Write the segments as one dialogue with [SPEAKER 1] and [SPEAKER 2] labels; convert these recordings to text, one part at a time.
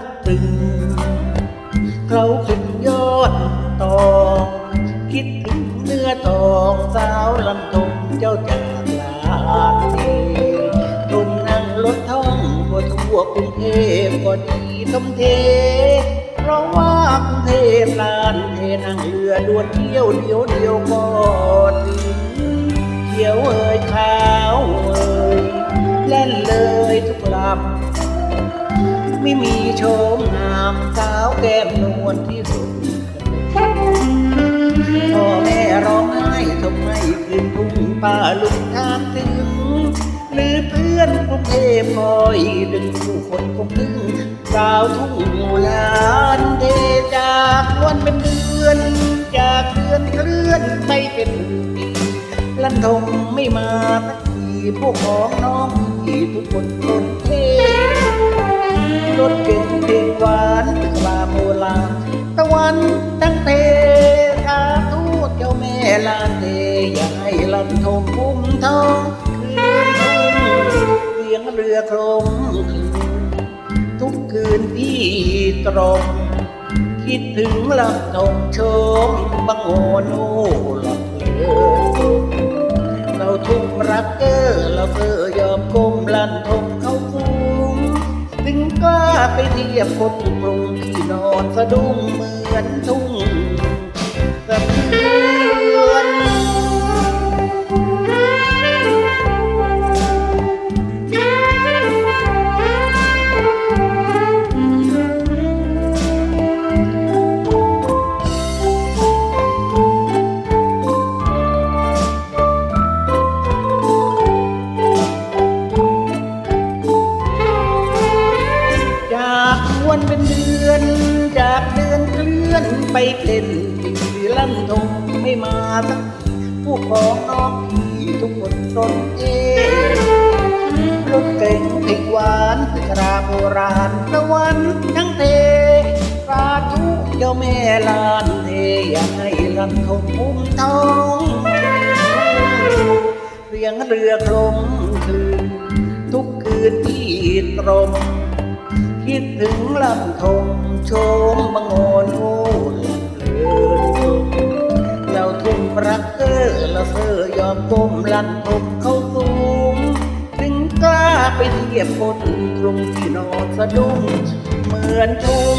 [SPEAKER 1] ดตรึง เขาขึ้นยอดตอง คิดถึงเนื้อทองสาวลำทมเจ้าจากลาดีตุนนั่งรถท่องทั่วทั่วกรุงเทพก็ดีทมเทเพราะว่ากรุงเทพลานเทนั่งเรือด่วนเที่ยวเดียวเดียวก็ถึงเขียวเอ่ยขาวเอ่ยแล่นเลยทุกลำไม่มีามสาวแก้มนวลที่สุดพ่อแม่ร้องไห้ทำไมคืนทุ่งป้าลุงทามถึง หรือเพื่อนกรุงเทพคอยดึงผู้คนคงถึงสาวทุ่งลานเทจากวันเป็นเดือน จากเดือนเคลื่อนไปเป็นปีลันทมไม่มาสักทีพวกของน้องที่ทุกคนคนเทรถเก่ง พุ่มทองคืนทุ่งเสียงเรือโครมคืนทุกคืนพี่ตรมคิดถึงลำทมชมบังโอโนหลับเลินเราทุ่มรักเกอเราเพอยอมก้มลันทมเขาสูงถึงกล้าไปเทียบคนกรุงที่นอนสะดุ้งเหมือนทุ่ง วันเป็นเดือน จากเดือนเคลื่อนไปเล่นที่ลั่นทงไม่มาสักทีผู้ของน้องพี่ทุกคนตนเองรถเก่งเพลงหวานพิกราโบราณตะวันทั้งเทสาธุเจ้าแม่ลานเทอย่าให้ลั่นทงพุ่มทองเสียงเรือคลมคืนทุกคืนที่ตรม คิดถึงลำธงโชมบังโอนโอ้ลำเพลินเราทุ่มรักเกอเราเธอยอมก้มลันทบเข้าสูง ถึงกล้าไปเทียบคนกรุงที่นอนสะดุ้งเหมือนทุ่ง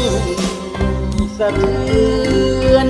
[SPEAKER 1] สะเทือน